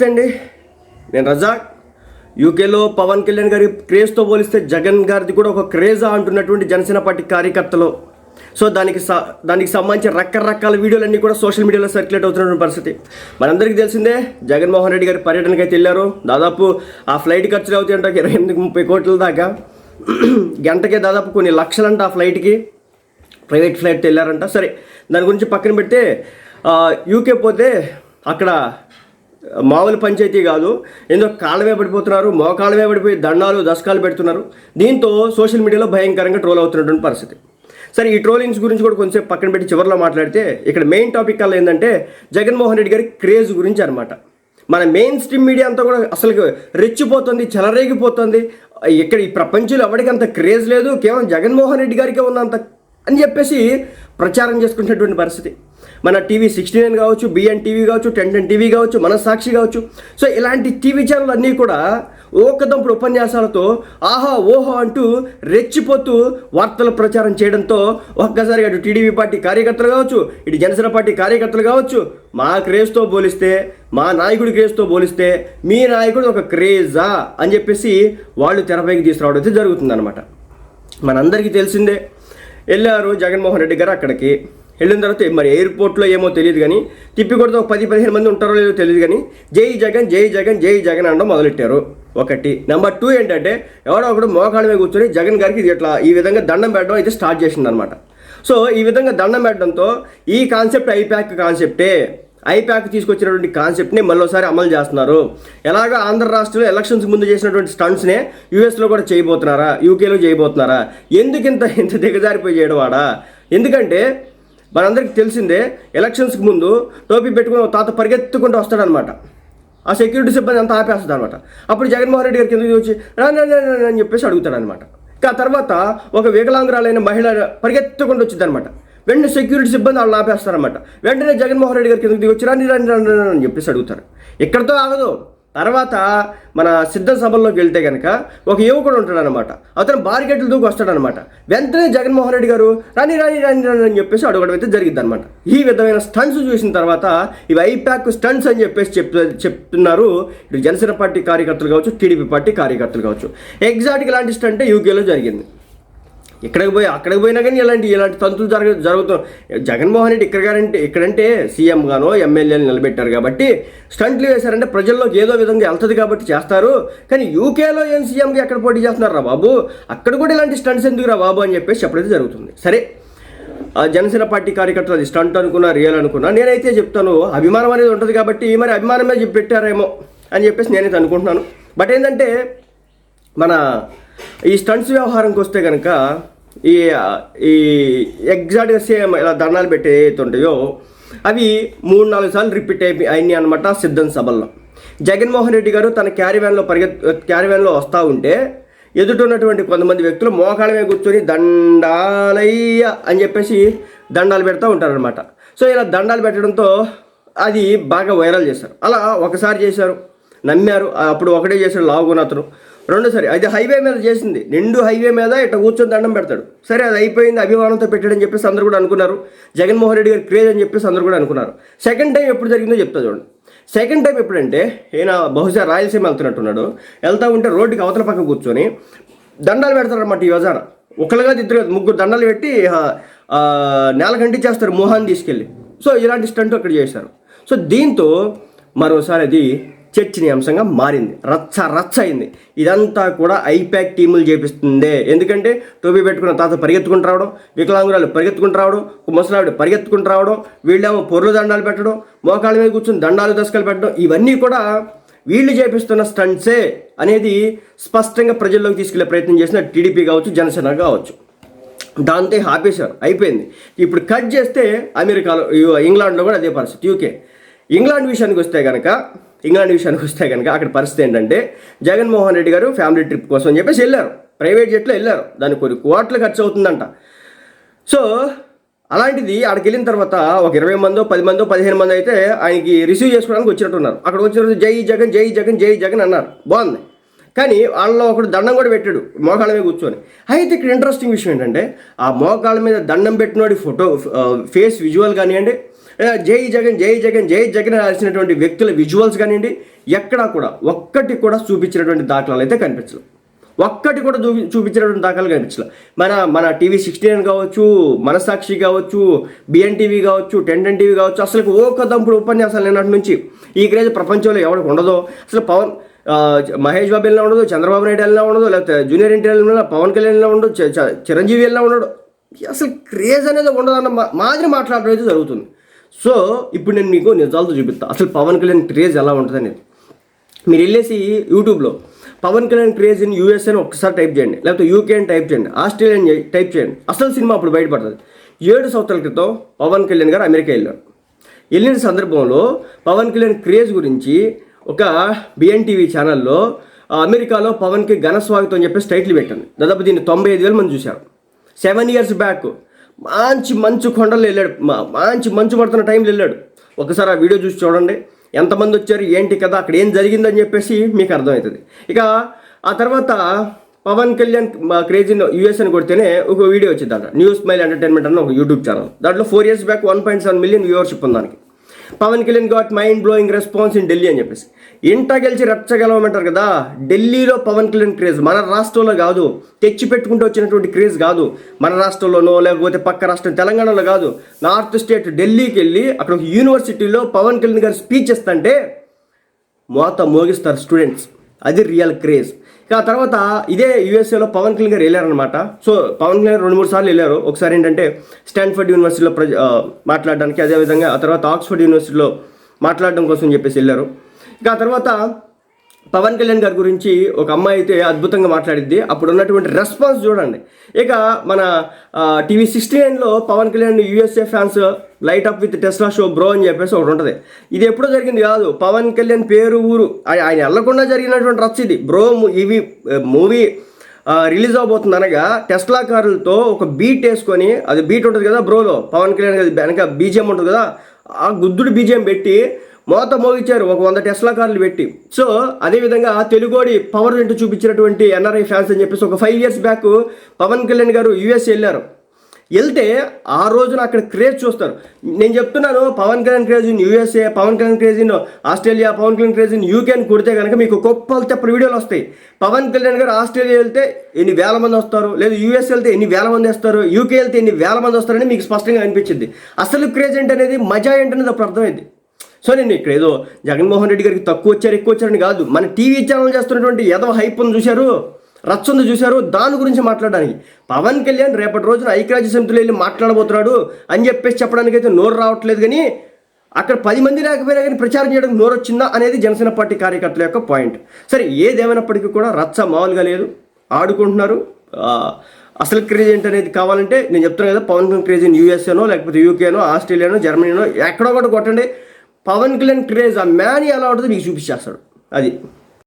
నమస్తే అండి. నేను రజాక్. యూకేలో పవన్ కళ్యాణ్ గారి క్రేజ్తో పోలిస్తే జగన్ గారిది కూడా ఒక క్రేజా అంటున్నటువంటి జనసేన పార్టీ కార్యకర్తలు. సో దానికి స దానికి సంబంధించిన రకరకాల వీడియోలన్నీ కూడా సోషల్ మీడియాలో సర్క్యులేట్ అవుతున్నటువంటి పరిస్థితి. మనందరికీ తెలిసిందే జగన్మోహన్ రెడ్డి గారి పర్యటనకి అయితే వెళ్ళారు. దాదాపు ఆ ఫ్లైట్ ఖర్చులు అవుతాయంట ఇరవై ఎనిమిది ముప్పై కోట్ల దాకా. గంటకే దాదాపు కొన్ని లక్షలంట ఆ ఫ్లైట్కి ప్రైవేట్ ఫ్లైట్ వెళ్ళారంట. సరే దాని గురించి పక్కన పెడితే యూకే పోతే అక్కడ మామూలు పంచాయతీ కాదు. ఎందుకు కాళ్ళమే పడిపోతున్నారు మోకాళ్ళమే పడిపోయి దండాలు దశకాలు పెడుతున్నారు. దీంతో సోషల్ మీడియాలో భయంకరంగా ట్రోల్ అవుతున్నటువంటి పరిస్థితి. సరే ఈ ట్రోలింగ్స్ గురించి కూడా కొంచెం పక్కన పెట్టి చివరిలో మాట్లాడితే ఇక్కడ మెయిన్ టాపిక్ అలా ఏంటంటే జగన్మోహన్ రెడ్డి గారి క్రేజ్ గురించి అనమాట మన మెయిన్ స్ట్రీమ్ మీడియా అంతా కూడా అసలు రెచ్చిపోతుంది చెలరేగిపోతుంది. ఇక్కడ ఈ ప్రపంచంలో ఎవరికి అంత క్రేజ్ లేదు కేవలం జగన్మోహన్ రెడ్డి గారికే ఉన్నంత అని చెప్పేసి ప్రచారం చేసుకునేటువంటి పరిస్థితి. మన టీవీ సిక్స్టీ నైన్ కావచ్చు బిఎన్ టీవీ కావచ్చు టెన్ టెన్ టీవీ కావచ్చు మన సాక్షి కావచ్చు. సో ఇలాంటి టీవీ ఛానల్ అన్నీ కూడా ఓకదంపుడు ఉపన్యాసాలతో ఆహా ఓహో అంటూ రెచ్చిపోతూ వార్తల ప్రచారం చేయడంతో ఒక్కసారి అటు టీడీపీ పార్టీ కార్యకర్తలు కావచ్చు ఇటు జనసేన పార్టీ కార్యకర్తలు కావచ్చు మా క్రేజ్తో పోలిస్తే మా నాయకుడి క్రేజ్తో పోలిస్తే మీ నాయకుడు ఒక క్రేజా అని చెప్పేసి వాళ్ళు తెరపైకి తీసుకురావడం అయితే జరుగుతుందన్నమాట. మనందరికీ తెలిసిందే వెళ్ళారు జగన్మోహన్ రెడ్డి గారు అక్కడికి వెళ్ళిన తర్వాత మరి ఎయిర్పోర్ట్లో ఏమో తెలియదు కానీ తిప్పి కొడితే ఒక పది పదిహేను మంది ఉంటారో లేదో తెలియదు కానీ జై జగన్ జై జగన్ జై జగన్ అనడం మొదలెట్టారు. ఒకటి. నెంబర్ టూ ఏంటంటే ఎవడో ఒకడు మోకాళ్ళ మీద కూర్చొని జగన్ గారికి ఇది ఇట్లా ఈ విధంగా దండం పెట్టడం అయితే స్టార్ట్ చేసిందనమాట సో ఈ విధంగా దండం పెట్టడంతో ఈ కాన్సెప్ట్ ఐప్యాక్ కాన్సెప్టే ఐప్యాక్ తీసుకొచ్చినటువంటి కాన్సెప్ట్ని మరోసారి అమలు చేస్తున్నారు. ఎలాగో ఆంధ్ర రాష్ట్రంలో ఎలక్షన్స్ ముందు చేసినటువంటి స్టంట్స్నే యూఎస్లో కూడా చేయబోతున్నారా యూకేలో చేయబోతున్నారా? ఎందుకు ఇంత ఇంత దిగజారిపోయి చేయడం వాడా ఎందుకంటే మనందరికీ తెలిసిందే ఎలక్షన్స్కి ముందు టోపీ పెట్టుకుని తాత పరిగెత్తుకుంటూ వస్తాడనమాట ఆ సెక్యూరిటీ సిబ్బంది అంతా ఆపేస్తుంది అనమాట అప్పుడు జగన్మోహన్ రెడ్డి గారికి ఎందుకు వచ్చి రాని అని చెప్పేసి అడుగుతాడనమాట ఇంకా ఆ తర్వాత ఒక వికలాంగురాలైన మహిళ పరిగెత్తుకుంటూ వచ్చింది అనమాట వెంటనే సెక్యూరిటీ సిబ్బంది వాళ్ళని ఆపేస్తారనమాట వెంటనే జగన్మోహన్ రెడ్డి గారికి ఎందుకు వచ్చి రాని రాని రాని రాని అని చెప్పేసి అడుగుతారు. ఇక్కడితో ఆగదు. తర్వాత మన సిద్ధ సభల్లోకి వెళ్తే కనుక ఒక యువకుడు ఉంటాడనమాట అతను బారికెట్లు దూకి వస్తాడనమాట వెంటనే జగన్మోహన్ రెడ్డి గారు రాని రాని రాని రాని అని చెప్పేసి అడగడం అయితే జరిగింది అనమాట ఈ విధమైన స్టంట్స్ చూసిన తర్వాత ఇవి ఐప్యాక్ స్టంట్స్ అని చెప్పేసి చెప్తు చెప్తున్నారు ఇటు జనసేన పార్టీ కార్యకర్తలు కావచ్చు టీడీపీ పార్టీ కార్యకర్తలు కావచ్చు. ఎగ్జాక్ట్గా ఇలాంటి స్టంట్ యూకేలో జరిగింది. ఇక్కడికి పోయి అక్కడికి పోయినా కానీ ఇలాంటి ఇలాంటి తంతులు జరగ జరుగుతున్నాయి జగన్మోహన్ రెడ్డి ఇక్కడ గారంటే ఇక్కడంటే సీఎం గానో ఎమ్మెల్యేలు నిలబెట్టారు కాబట్టి స్టంట్లు వేశారంటే ప్రజల్లోకి ఏదో విధంగా వెళ్తుంది కాబట్టి చేస్తారు. కానీ యూకేలో ఏం సీఎంకి ఎక్కడ పోటీ చేస్తున్నారా బాబు? అక్కడ కూడా ఇలాంటి స్టంట్స్ ఎందుకురా బాబు అని చెప్పేసి చెప్పడం జరుగుతుంది. సరే. ఆ జనసేన పార్టీ కార్యకర్తలు అది స్టంట్ అనుకున్నా రియల్ అనుకున్నా నేనైతే చెప్తాను అభిమానం అనేది ఉంటుంది కాబట్టి మరి అభిమానమే చెప్పి పెట్టారేమో అని చెప్పేసి నేనైతే అనుకుంటున్నాను. బట్ ఏంటంటే మన ఈ స్టంట్స్ వ్యవహారంకి వస్తే కనుక ఈ ఈ ఎగ్జాక్ట్గా సేమ్ ఇలా దండాలు పెట్టి ఏవైతే ఉంటాయో అవి మూడు నాలుగు సార్లు రిపీట్ అయిపోయి అయినాయి అనమాట సిద్ధం సభల్లో. జగన్మోహన్ రెడ్డి గారు తన క్యారీ వ్యాన్లో పరిగెత్ క్యారీ వ్యాన్లో వస్తూ ఉంటే ఎదుట ఉన్నటువంటి కొంతమంది వ్యక్తులు మోకాళ్ళ మీద కూర్చొని దండాలయ్య అని చెప్పేసి దండాలు పెడతా ఉంటారనమాట సో ఇలా దండాలు పెట్టడంతో అది బాగా వైరల్ చేశారు. అలా ఒకసారి చేశారు నమ్మారు. అప్పుడు ఒకటే చేశాడు లావుగున్న అతను రెండోసారి అది హైవే మీద చేసింది. నిండు హైవే మీద ఇట్లా కూర్చొని దండం పెడతాడు. సరే అది అయిపోయింది అభిమానంతో పెట్టాడని చెప్పేసి అందరూ కూడా అనుకున్నారు. జగన్మోహన్ రెడ్డి గారు క్రేజ్ అని చెప్పేసి అందరూ కూడా అనుకున్నారు. సెకండ్ టైం ఎప్పుడు జరిగిందో చెప్తా చూడండి. సెకండ్ టైం ఎప్పుడంటే ఈయన బహుశా రాయలసీమ వెళ్తున్నట్టున్నాడు. వెళ్తా ఉంటే రోడ్డుకి అవతల పక్క కూర్చొని దండాలు పెడతారనమాట ఈ యువజన ఒకళ్ళగా ఇద్దరు ముగ్గురు దండాలు పెట్టి ఆ, ఆ, నేల మొహాన్ని తీసుకెళ్ళి. సో ఇలాంటి స్టంట్ అక్కడ చేశారు. సో దీంతో మరోసారి అది చర్చనీయాంశంగా మారింది. రచ్చ రచ్చ అయింది. ఇదంతా కూడా ఐప్యాక్ టీములు చేపిస్తుంది. ఎందుకంటే టోపీ పెట్టుకున్న తాత పరిగెత్తుకుంటూ రావడం వికలాంగురాలు పరిగెత్తుకుంటూ రావడం ముసలావిడ పరిగెత్తుకుంటూ రావడం వీళ్ళేమో పొర్లు దండాలు పెట్టడం మోకాళ్ళ మీద కూర్చొని దండాలు దశకాలు పెట్టడం ఇవన్నీ కూడా వీళ్ళు చేపిస్తున్న స్టంట్సే అనేది స్పష్టంగా ప్రజల్లోకి తీసుకెళ్ళే ప్రయత్నం చేసిన టీడీపీ కావచ్చు జనసేన కావచ్చు. దాంతో ఆపేశారు. అయిపోయింది. ఇప్పుడు కట్ చేస్తే అమెరికాలో ఇంగ్లాండ్లో కూడా అదే పరిస్థితి. యూకే. ఇంగ్లాండ్ విషయానికి వస్తే కనుక ఇంగ్లాండ్ విషయానికి వస్తే కనుక అక్కడ పరిస్థితి ఏంటంటే జగన్మోహన్ రెడ్డి గారు ఫ్యామిలీ ట్రిప్ కోసం అని చెప్పేసి వెళ్ళారు. ప్రైవేట్ జెట్లో వెళ్ళారు. దానికి కొన్ని కోట్లు ఖర్చు అవుతుందంట. సో అలాంటిది అక్కడికి వెళ్ళిన తర్వాత ఒక ఇరవై మందో పది మందో పదిహేను మంది అయితే ఆయనకి రిసీవ్ చేసుకోవడానికి వచ్చినట్టున్నారు. అక్కడ వచ్చిన తర్వాత జై జగన్ జై జగన్ జై జగన్ అన్నారు. బాగుంది. కానీ వాళ్ళలో ఒకడు దండం కూడా పెట్టాడు మోకాళ్ళ మీద కూర్చొని. అయితే ఇక్కడ ఇంట్రెస్టింగ్ విషయం ఏంటంటే ఆ మోకాళ్ళ మీద దండం పెట్టినోడి ఫోటో ఫేస్ విజువల్ కానివ్వండి జై జగన్ జై జగన్ జై జగన్ రాసినటువంటి వ్యక్తుల విజువల్స్ కానివ్వండి ఎక్కడా కూడా ఒక్కటి కూడా చూపించినటువంటి దాఖలాలు అయితే కనిపించలేదు ఒక్కటి కూడా చూపి చూపించినటువంటి దాఖలు కనిపించలేదు మన మన టీవీ సిక్స్టీ నైన్ కావచ్చు మనసాక్షి కావచ్చు బిఎన్టీవీ కావచ్చు టెన్ టీవీ కావచ్చు అసలు ఓ దంపుడు ఉపన్యాసాలు నిన్నటి నుంచి ఈ క్రేజ్ ప్రపంచంలో ఎవరికి ఉండదో. అసలు పవన్ మహేష్ బాబు వెళ్ళినా ఉండదు చంద్రబాబు నాయుడు వెళ్ళినా ఉండదు లేకపోతే జూనియర్ ఎన్టీఆర్ వెళ్ళినా పవన్ కళ్యాణ్ వెళ్ళినా ఉండదు చిరంజీవి వెళ్ళినా ఉండడు. అసలు క్రేజ్ అనేది ఉండదన్న మాదిరి మాట్లాడడం అయితే జరుగుతుంది. సో ఇప్పుడు నేను మీకు నిజాలతో చూపిస్తాను అసలు పవన్ కళ్యాణ్ క్రేజ్ ఎలా ఉంటుంది అనేది మీరు వెళ్ళేసి యూట్యూబ్లో Pawan Kalyan craze in US అని ఒకసారి టైప్ చేయండి. లేకపోతే యూకే అని టైప్ చేయండి. ఆస్ట్రేలియన్ టైప్ చేయండి. అసలు సినిమా అప్పుడు బయటపడుతుంది. ఏడు సంవత్సరాల క్రితం పవన్ కళ్యాణ్ గారు అమెరికా వెళ్ళారు. వెళ్ళిన సందర్భంలో పవన్ కళ్యాణ్ క్రేజ్ గురించి ఒక బిఎన్టీవీ ఛానల్లో అమెరికాలో పవన్కి ఘన స్వాగతం అని చెప్పేసి టైటిల్ పెట్టండి దాదాపు దీన్ని తొంభై ఐదు వేల మంది చూశారు. సెవెన్ ఇయర్స్ బ్యాక్ మంచి మంచు కొండలు వెళ్ళాడు. మంచి మంచు పడుతున్న టైంలో వెళ్ళాడు. ఒకసారి ఆ వీడియో చూసి చూడండి. ఎంతమంది వచ్చారు? ఏంటి కదా అక్కడ ఏం జరిగిందని చెప్పేసి మీకు అర్థమవుతుంది. ఇక ఆ తర్వాత పవన్ కళ్యాణ్ క్రేజీ యూఎస్ అని కొడితేనే ఒక వీడియో వచ్చింది దాంట్లో న్యూస్ స్మైల్ ఎంటర్టైన్మెంట్ అన్న ఒక యూట్యూబ్ ఛానల్. దాంట్లో four years back one point seven million viewership ఉంది దానికి. Pawan Kalyan got mind blowing response in Delhi అని చెప్పేసి. ఇంట గెలిచి రచ్చగలవమంటారు కదా ఢిల్లీలో పవన్ కళ్యాణ్ క్రేజ్ మన రాష్ట్రంలో కాదు తెచ్చి పెట్టుకుంటూ వచ్చినటువంటి క్రేజ్ కాదు మన రాష్ట్రంలోనో లేకపోతే పక్క రాష్ట్రం తెలంగాణలో కాదు నార్త్ స్టేట్ ఢిల్లీకి వెళ్ళి అక్కడ ఒక యూనివర్సిటీలో పవన్ కళ్యాణ్ గారు స్పీచ్ ఇస్తంటే మోత మోగిస్తారు స్టూడెంట్స్ అది రియల్ క్రేజ్ ఇక తర్వాత ఇదే యూఎస్ఏలో పవన్ కళ్యాణ్ గారు వెళ్ళారనమాట సో పవన్ కళ్యాణ్ రెండు మూడు సార్లు వెళ్ళారు. ఒకసారి ఏంటంటే స్టాన్ఫర్డ్ యూనివర్సిటీలో ప్రజ మాట్లాడడానికి అదేవిధంగా ఆ తర్వాత ఆక్స్ఫర్డ్ యూనివర్సిటీలో మాట్లాడడం కోసం చెప్పేసి వెళ్ళారు. ఇక ఆ తర్వాత పవన్ కళ్యాణ్ గారి గురించి ఒక అమ్మాయి అయితే అద్భుతంగా మాట్లాడిద్ది. అప్పుడు ఉన్నటువంటి రెస్పాన్స్ చూడండి. ఇక మన టీవీ సిక్స్టీ నైన్లో Pawan Kalyan USA fans light up with Tesla show bro అని చెప్పేసి ఒకటి ఉంటుంది. ఇది ఎప్పుడో జరిగింది కాదు. పవన్ కళ్యాణ్ పేరు ఊరు ఆయన వెళ్ళకుండా జరిగినటువంటి రచ్చ ఇది. బ్రో ఇవి మూవీ రిలీజ్ అవబోతుంది అనగా టెస్లా కారులతో ఒక బీట్ వేసుకొని అది బీట్ ఉంటుంది కదా బ్రోలో పవన్ కళ్యాణ్ వెనక బీజిఎం ఉంటుంది కదా ఆ గుద్దుడు బీజిఎం పెట్టి మోత మోగించారు. ఒక వంద టెస్లా కార్లు పెట్టి. సో అదేవిధంగా తెలుగోడి పవర్ ఏంటో చూపించినటువంటి ఎన్ఆర్ఐ ఫ్యాన్స్ అని చెప్పేసి ఒక five years back Pawan Kalyan garu US వెళ్ళారు. వెళ్తే ఆ రోజున అక్కడ క్రేజ్ చూస్తారు. నేను చెప్తున్నాను Pawan Kalyan craze in USA Pawan Kalyan craze in Australia Pawan Kalyan craze in UK అని కుడితే కనుక మీకు గొప్పలు తెప్పటి వీడియోలు వస్తాయి. పవన్ కళ్యాణ్ గారు ఆస్ట్రేలియా వెళ్తే ఎన్ని వేల మంది వస్తారు? లేదు యూఎస్ వెళ్తే ఎన్ని వేల మంది వస్తారు? యూకే వెళ్తే ఎన్ని వేల మంది వస్తారని మీకు స్పష్టంగా అనిపించింది. అసలు క్రేజ్ ఏంటనేది మజా ఏంటనేది అప్పుడు అర్థమైంది. సో నేను ఇక్కడ ఏదో జగన్మోహన్ రెడ్డి గారికి తక్కువ వచ్చారు ఎక్కువ వచ్చారని కాదు. మన టీవీ ఛానల్ చేస్తున్నటువంటి ఏదో హైప్ ఉంది చూశారు? రచ్చంది చూశారు? దాని గురించి మాట్లాడడానికి. పవన్ కళ్యాణ్ రేపటి రోజున ఐక్యరాజ్య సమితిలో వెళ్ళి మాట్లాడబోతున్నాడు అని చెప్పేసి చెప్పడానికి అయితే నోరు రావట్లేదు కానీ అక్కడ పది మంది లేకపోయినా కానీ ప్రచారం చేయడానికి నోరు వచ్చిందా అనేది జనసేన పార్టీ కార్యకర్తల యొక్క పాయింట్. సరే ఏదేమైనప్పటికీ కూడా రచ్చ మామూలుగా లేదు. ఆడుకుంటున్నారు. అసలు క్రేజ్ ఏంటి అనేది కావాలంటే నేను చెప్తున్నాను కదా పవన్ క్రేజ్ ఇన్ యూఎస్ఏనో లేకపోతే యూకేనో ఆస్ట్రేలియానో జర్మనీనో ఎక్కడో ఒకటి కొట్టండి. పవన్ కళ్యాణ్ క్రేజ్ ఆ మ్యాన్ ఎలా ఉంటుందో మీకు చూపించేస్తాడు. అది.